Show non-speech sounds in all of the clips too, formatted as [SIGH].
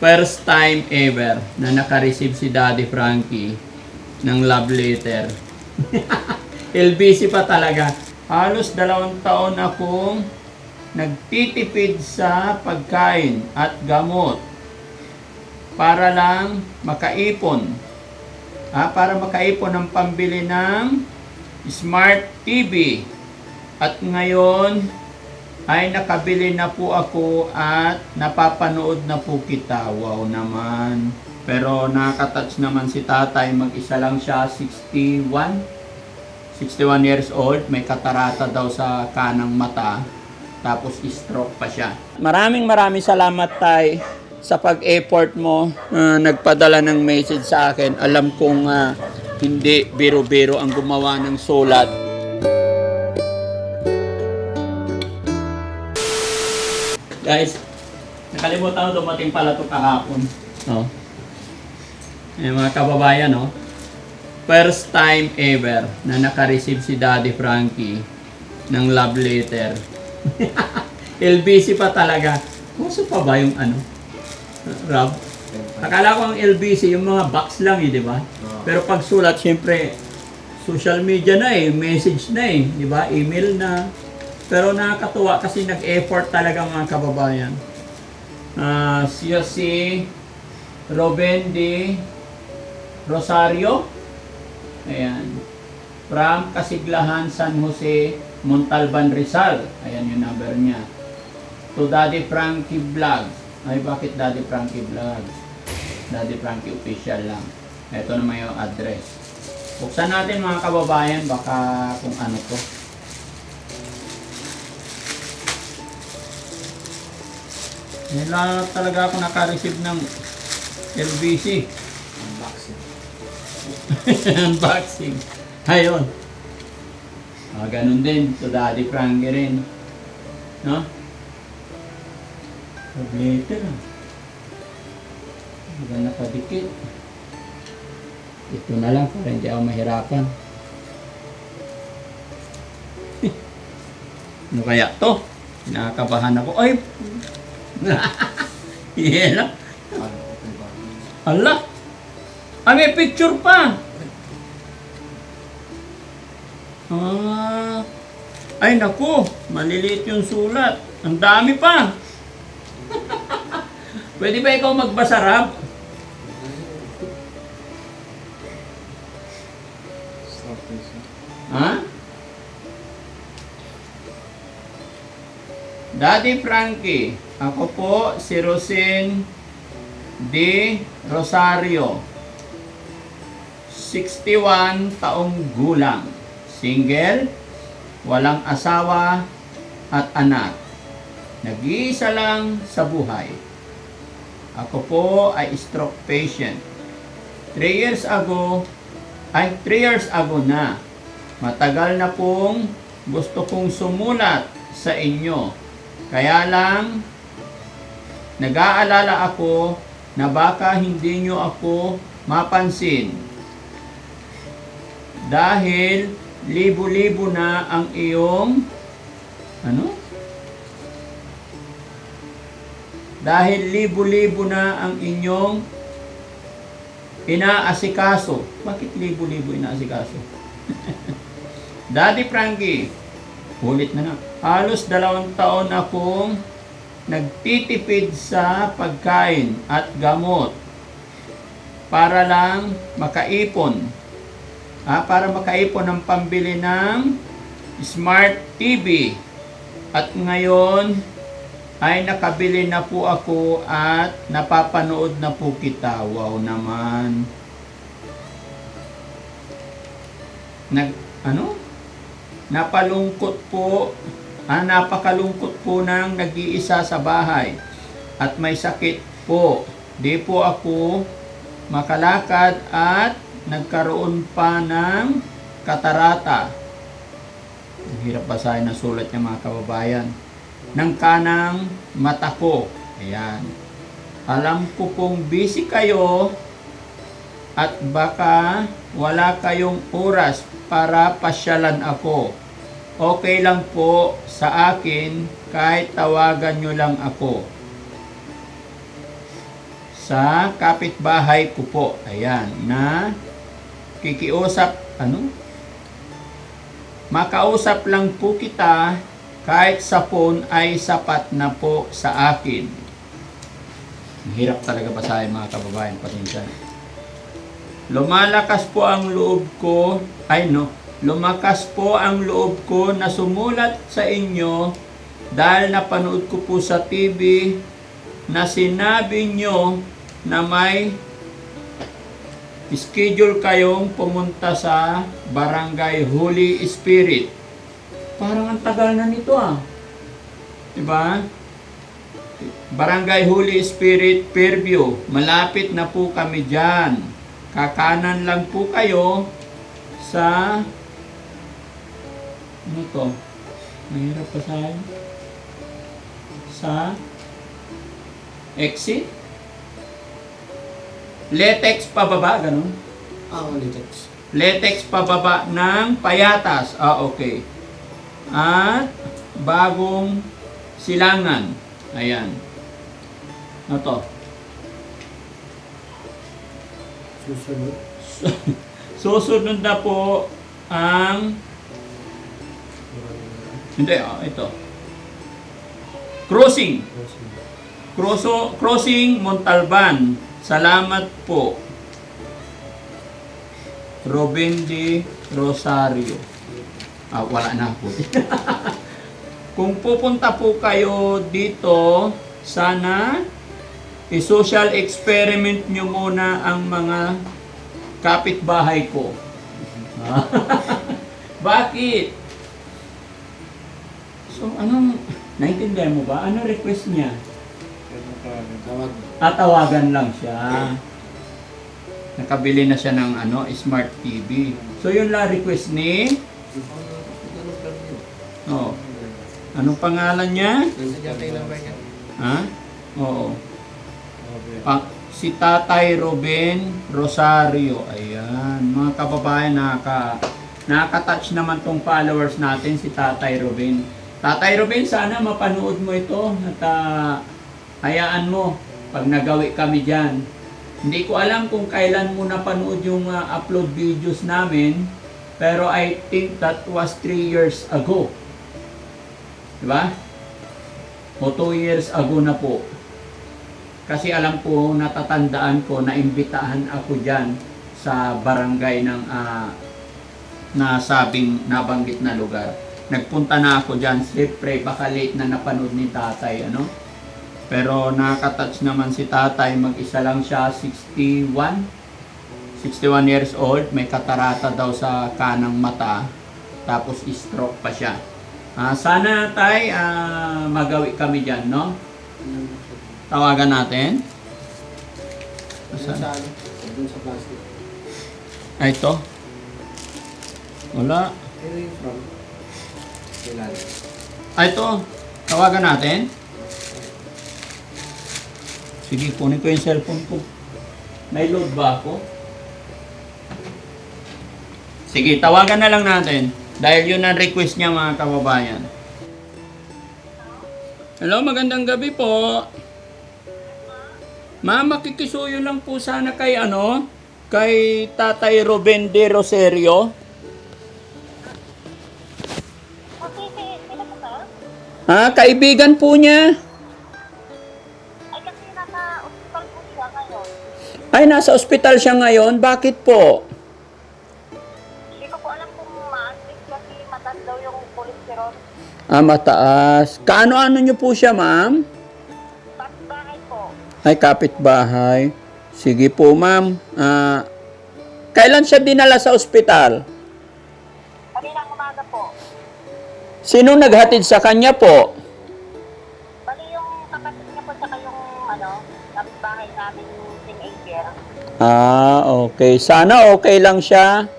first time ever na naka-receive si Daddy Frankie ng love letter. [LAUGHS] LBC pa talaga. Halos dalawang taon akong nagtitipid sa pagkain at gamot para lang makaipon. Ah, para makaipon ng pambili ng smart TV. At ngayon ay nakabili na po ako at napapanood na po kita. Wow naman. Pero nakatouch naman si tatay. Mag-isa lang siya, 61. 61 years old. May katarata daw sa kanang mata. Tapos stroke pa siya. Maraming maraming salamat tay sa pag-effort mo na nagpadala ng message sa akin. Alam kong ah, hindi biro-biro ang gumawa ng sulat. Guys, nakalimutan ko dumating pala ito kahapon. No? Eh, mga kababayan, no? First time ever na naka-receive si Daddy Frankie ng love letter. [LAUGHS] LBC pa talaga. Puso pa ba yung ano? Rob? Akala ko ang LBC, yung mga box lang eh, di ba? Pero pag sulat, syempre, social media na eh, message na eh, di ba? Email na. Pero nakakatuwa kasi nag-effort talaga mga kababayan. Ah, siya si Robin de Rosario. Ayan. From Kasiglahan, San Jose, Montalban, Rizal. Ayan yung number niya. To Daddy Frankie Vlogs. Ay, bakit Daddy Frankie Vlogs? Daddy Frankie Official lang. Ito naman yung address. Buksan natin mga kababayan, baka kung ano to. Nila talaga ako naka-receive ng LBC. Unboxing. [LAUGHS] Unboxing. Ayun. Ah, ganun din. To Daddy Frankie rin. No? Ah. Hindi nakadikit. Ito na lang para hindi ako mahirapan. [LAUGHS] ano kaya to? Nakakabahan ako. Ay! [LAUGHS] Yan lang. Hala! Ah, may picture pa! Ah, ay naku, maliliit yung sulat. Ang dami pa. [LAUGHS] Pwede ba ikaw magbasa, Rab? Ha? Daddy Frankie, ako po si Rosin D. Rosario. 61 taong gulang. Single, walang asawa at anak. Nag-iisa lang sa buhay. Ako po ay stroke patient. 3 years ago, ay 3 years ago na. Matagal na pong gusto kong sumulat sa inyo. Kaya lang, nag-aalala ako na baka hindi nyo ako mapansin. Dahil libo-libo na ang iyong ano? Dahil libo-libo na ang inyong inaasikaso. Bakit libo-libo inaasikaso? [LAUGHS] Daddy Frankie, ulit na na. Halos dalawang taon akong nagtitipid sa pagkain at gamot para lang makaipon. Ah, para makaipon ng pambili ng smart TV. At ngayon ay nakabili na po ako at napapanood na po kita. Wow naman. Nag, ano? Napalungkot po, ah, napakalungkot po ng nag-iisa sa bahay. At may sakit po. Di po ako makalakad at nagkaroon pa ng katarata. Ang hirap basahin ang sulat niya mga kababayan. Ng kanang mata ko. Ayan. Alam ko pong busy kayo at baka wala kayong oras para pasyalan ako. Okay lang po sa akin kahit tawagan nyo lang ako. sa kapitbahay ko po. Ayan, na kikiusap, ano? Makausap lang po kita kahit sa phone ay sapat na po sa akin. Hirap talaga basahin mga kababayan, pasensya. Lumalakas po ang loob ko, ay no, lumakas po ang loob ko na sumulat sa inyo dahil napanood ko po sa TV na sinabi nyo na may schedule kayong pumunta sa Barangay Holy Spirit. Parang ang tagal na nito ah. Diba? Barangay Holy Spirit Fairview. Malapit na po kami dyan. Kakanan lang po kayo sa ano to? Mahirap pa sa sa exit Letex pababa, ganun. Ah, only text. Letex pababa ng payatas. Ah, okay. At bagong silangan. Ayan. Ano to? Susunod. [LAUGHS] Susunod na po ang... Hindi, ah, ito. Crossing. Crosso, crossing Montalban. Salamat po. Robin de Rosario. Ah, wala na po. [LAUGHS] Kung pupunta po kayo dito, sana i-social experiment nyo muna ang mga kapitbahay ko. [LAUGHS] Bakit? So, anong, naintindihan mo ba? Ano request niya? Tawag. At tawagan lang siya. Nakabili na siya ng ano, smart TV. So yun lang request ni Oh. Anong pangalan niya? Ha? Oo. Pa, si Tatay Ruben Rosario. Ayan. Mga kababayan, nakaka, nakaka-touch naman tong followers natin, si Tatay Ruben. Tatay Ruben, sana mapanood mo ito at ah, hayaan mo pag nagawi kami dyan. Hindi ko alam kung kailan mo napanood yung ah, upload videos namin, pero I think that was 3 years ago. Diba? O 2 years ago na po. Kasi alam ko, natatandaan ko na imbitahan ako dyan sa barangay ng ah, nasabing nabanggit na lugar. Nagpunta na ako dyan. Siyempre, baka late na napanood ni tatay, ano? Pero nakaka-touch naman si tatay. Mag-isa lang siya, 61. 61 years old. May katarata daw sa kanang mata. Tapos stroke pa siya. Ah, sana tay ah, magawi kami dyan, no? Tawagan natin. Saan? Ah, ito. Wala. From. Kailan? Ah, ito. Tawagan natin. Sige, kunin ko yung cellphone ko. May load ba ako? Sige, tawagan na lang natin. Dahil yun ang request niya mga kababayan. Hello, magandang gabi po. Ma'am, makikisuyo lang po sana kay ano, kay Tatay Ruben de Rosario. Ha, kaibigan po niya. Ay, kasi nasa ospital po siya ngayon. Ay, nasa ospital siya ngayon. Bakit po? Hindi ko po alam kung ma-admit kasi mataas daw yung cholesterol. Ah, mataas. Kaano-ano niyo po siya, ma'am? Tapos bahay po. Ay, kapitbahay. Sige po, ma'am. Ah, kailan siya dinala sa ospital? Sino naghatid sa kanya po? Bali yung kapatid niya po saka yung ano, kapitbahay namin yung teenager. Ah, okay. Sana okay lang siya.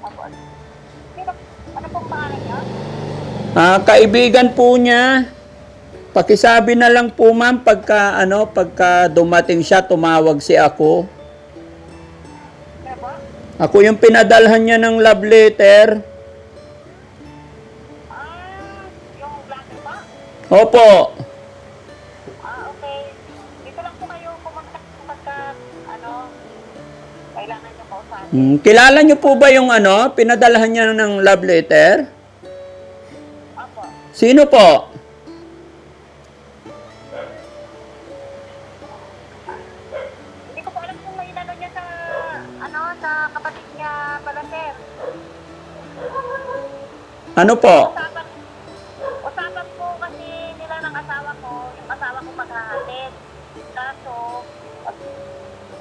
Tapos, sino, ano pong pangalan niya? Ah, kaibigan po niya. Pakisabi na lang po, ma'am, pagka ano, pagka dumating siya, tumawag si ako. Ako yung pinadalhan niya ng love letter. Opo. Ah, okay. Dito lang po kayo pumunta pagka, ano, kailangan nyo po sa amin. Kilala nyo po ba yung ano, pinadalahan niya ng love letter? Opo. Sino po? Hindi ko kung may inano niya sa, ano, sa kapatid niya pala, sir. Ano po? Sa ng asawa ko, yung asawa ko maghahatid. Kaso,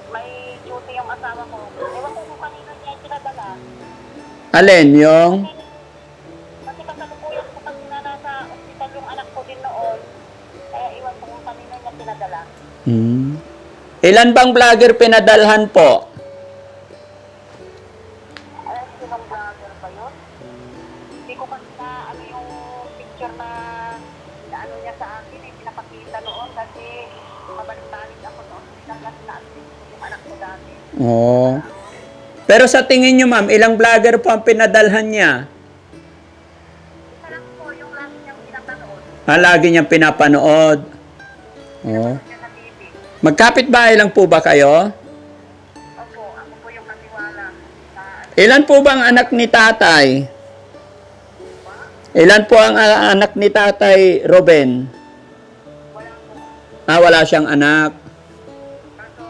may duty yung asawa ko. Ewan ko kung kanino niya pinadala. Alin yung? Kasi kasalukuyan ko kasi na nasa ospital yung anak ko din noon. Kaya iwan ko kung kanino niya pinadala. Hmm. Ilan bang vlogger pinadalhan po? Ay, sinong vlogger ba yun? Hindi ko kasi na ano yung picture na, na ano niya sa akin eh, pinapakita noon kasi mabalik-balik ako noon. Sinanglas na yung anak ko dati. Oo. Pero sa tingin niyo ma'am, ilang vlogger po ang pinadalhan niya? Isa lang po yung lagi niyang pinapanood. Ah, lagi niyang pinapanood. Oo. Niya sa TV. Magkapit bahay lang po ba kayo? Opo, ako po yung natiwala sa Ilan po bang anak ni tatay? Ilan po ang ah, anak ni tatay Ruben? wala po. Ah, wala siyang anak. Ano.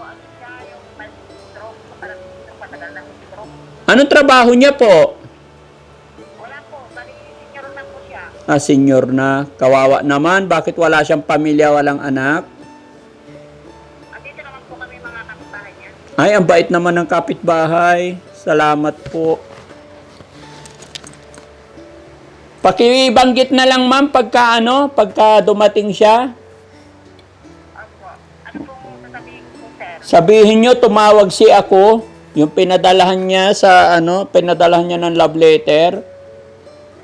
Anong trabaho niya po? Wala po, bali senior na po siya. Ah, senior na. Kawawa naman. Bakit wala siyang pamilya, walang anak? Andito naman po kami mga kapitbahay niya. Ay, ang bait naman ng kapitbahay. Salamat po. Pakibanggit na lang ma'am pagka ano, pagka dumating siya. Opo. Ano pong sasabihin ko, sir? Sabihin nyo, tumawag si ako. Yung pinadalahan niya sa ano, pinadalahan niya ng love letter.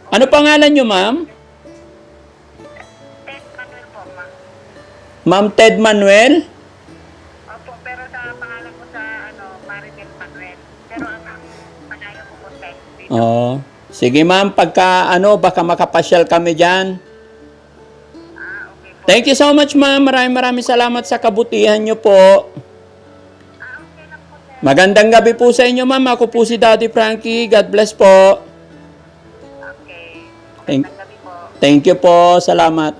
Ano pangalan nyo ma'am? Ted Manuel po, ma. Ma'am Ted Manuel? Opo, pero sa pangalan ko sa ano, Maribel Manuel. Pero ang ang ko po, Ted. Oo. Sige ma'am, pagka ano, baka makapasyal kami dyan. Ah, okay po. Thank you so much ma'am. Maraming maraming salamat sa kabutihan nyo po. Ah, okay lang po. Magandang gabi po sa inyo ma'am. Ako po si Daddy Frankie. God bless po. Okay. Thank, Magandang gabi po. thank you po. Salamat.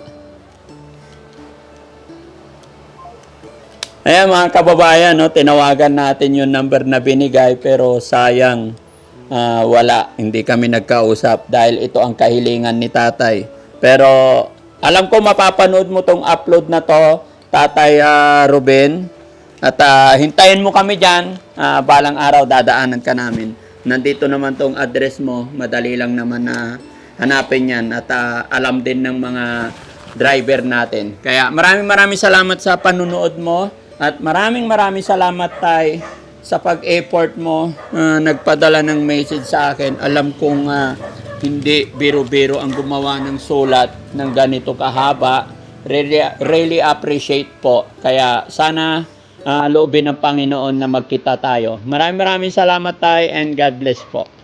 Ayan mga kababayan, no, tinawagan natin yung number na binigay pero sayang ah, wala. Hindi kami nagkausap dahil ito ang kahilingan ni tatay. Pero alam ko mapapanood mo tong upload na to, tatay ah, Ruben. At ah, hintayin mo kami dyan. Ah, balang araw dadaanan ka namin. Nandito naman tong address mo. Madali lang naman na hanapin yan. At ah, alam din ng mga driver natin. Kaya maraming maraming salamat sa panunood mo. At maraming maraming salamat tay sa pag-effort mo. ah, nagpadala ng message sa akin. Alam kong ah, hindi biro-biro ang gumawa ng sulat ng ganito kahaba. Really, really appreciate po. Kaya sana ah, loobin ng Panginoon na magkita tayo. Maraming maraming salamat tayo and God bless po.